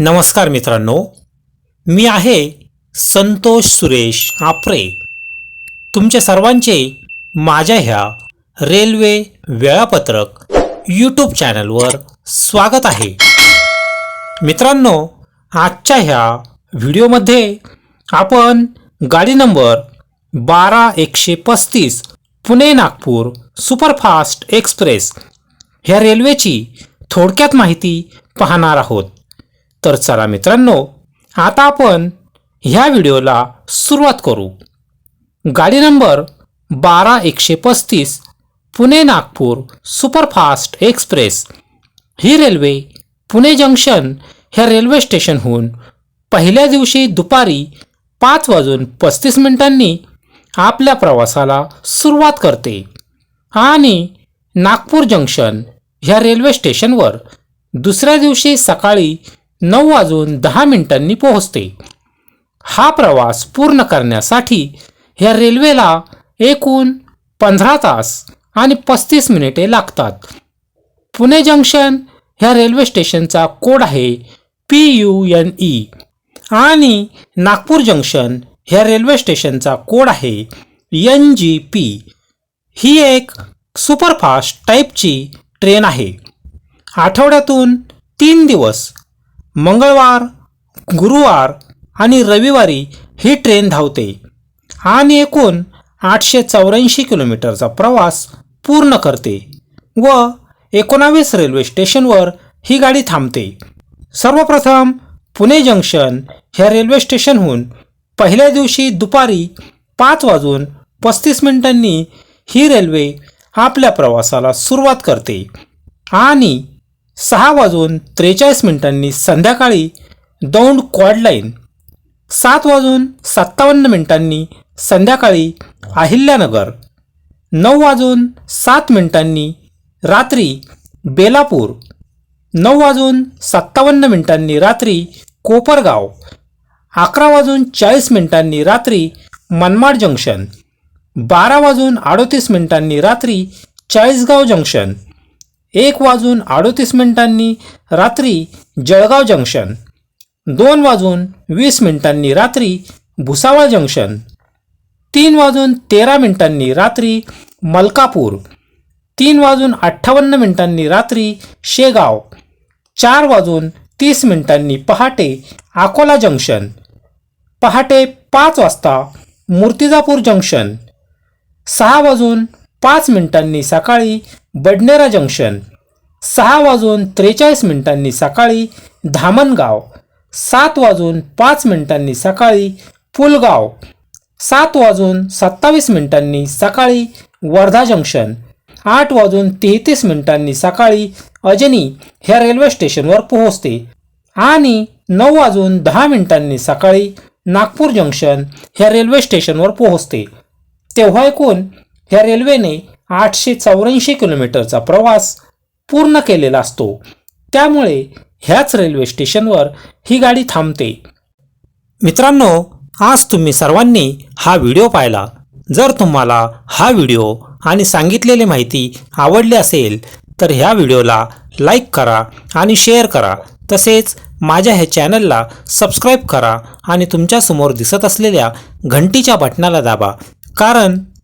नमस्कार मित्रांनो मी आहे संतोष सुरेश आपरे तुमच्या सर्वांचे माझ्या ह्या रेल्वे वेळापत्रक यूट्यूब चॅनलवर स्वागत आहे. मित्रांनो आजच्या ह्या व्हिडिओमध्ये आपण गाडी नंबर बारा एकशे पस्तीस पुणे नागपूर सुपरफास्ट एक्सप्रेस ह्या रेल्वेची थोडक्यात माहिती पाहणार आहोत. तर चला मित्रांनो आता आपण ह्या व्हिडिओला सुरुवात करू. गाडी नंबर बारा एकशे पस्तीस पुणे नागपूर सुपरफास्ट एक्सप्रेस. ही रेल्वे पुणे जंक्शन ह्या रेल्वे स्टेशनहून पहिल्या दिवशी दुपारी पाच वाजून पस्तीस मिनिटांनी आपल्या प्रवासाला सुरुवात करते आणि नागपूर जंक्शन ह्या रेल्वे स्टेशनवर दुसऱ्या दिवशी सकाळी नऊ वाजून दहा मिनिटांनी पोहोचते. हा प्रवास पूर्ण करण्यासाठी ह्या रेल्वेला एकूण पंधरा तास आणि पस्तीस मिनिटे लागतात. पुणे जंक्शन ह्या रेल्वे स्टेशनचा कोड आहे पी यू एन ई आणि नागपूर जंक्शन ह्या रेल्वे स्टेशनचा कोड आहे एन जी पी. ही एक सुपरफास्ट टाईपची ट्रेन आहे. आठवड्यातून तीन दिवस मंगळवार गुरुवार आणि रविवारी ही ट्रेन धावते आणि एकूण आठशे चौऱ्याऐंशी किलोमीटरचा प्रवास पूर्ण करते व एकोणावीस रेल्वे स्टेशनवर ही गाडी थांबते. सर्वप्रथम पुणे जंक्शन ह्या रेल्वे स्टेशनहून पहिल्या दिवशी दुपारी पाच वाजून पस्तीस मिनिटांनी ही रेल्वे आपल्या प्रवासाला सुरुवात करते आणि सहा वाजून त्रेचाळीस मिनिटांनी संध्याकाळी दौंड क्वाड लाईन. सात वाजून सत्तावन्न मिनिटांनी संध्याकाळी अहिल्यानगर. नऊ वाजून सात मिनिटांनी रात्री बेलापूर. नऊ वाजून सत्तावन्न मिनिटांनी रात्री कोपरगाव. अकरा वाजून चाळीस मिनिटांनी रात्री मनमाड जंक्शन. बारा वाजून अडोतीस मिनिटांनी रात्री चाळीसगाव जंक्शन. एक वाजून अडोतीस मिनिटांनी रात्री जळगाव जंक्शन दोन वाजून वीस मिनिटांनी रात्री भुसावळ जंक्शन तीन वाजून तेरा मिनिटांनी रात्री मलकापूर तीन वाजून अठ्ठावन्न मिनिटांनी रात्री शेगाव चार वाजून तीस मिनिटांनी पहाटे अकोला जंक्शन पहाटे पाच वाजता मूर्तिजापूर जंक्शन सहा वाजून पाच मिनिटांनी सकाळी बडनेरा जंक्शन सहा वाजून त्रेचाळीस मिनिटांनी सकाळी धामणगाव सात वाजून पाच मिनिटांनी सकाळी पुलगाव सात वाजून सत्तावीस मिनिटांनी सकाळी वर्धा जंक्शन आठ वाजून तेहतीस मिनिटांनी सकाळी अजनी ह्या रेल्वे स्टेशनवर पोहोचते आणि नऊ वाजून दहा मिनिटांनी सकाळी नागपूर जंक्शन ह्या रेल्वे स्टेशनवर पोहोचते. तेव्हा एकूण ह्या रेल्वेने आठशे चौऱ्याऐंशी किलोमीटरचा प्रवास पूर्ण केलेला असतो. त्यामुळे ह्याच रेल्वे स्टेशनवर ही गाडी थांबते. मित्रांनो आज तुम्ही सर्वांनी हा व्हिडिओ पाहिला. जर तुम्हाला हा व्हिडिओ आणि सांगितलेली माहिती आवडली असेल तर ह्या व्हिडिओला लाईक करा आणि शेअर करा. तसेच माझ्या ह्या चॅनलला सबस्क्राईब करा आणि तुमच्यासमोर दिसत असलेल्या घंटीच्या बटणाला दाबा. कारण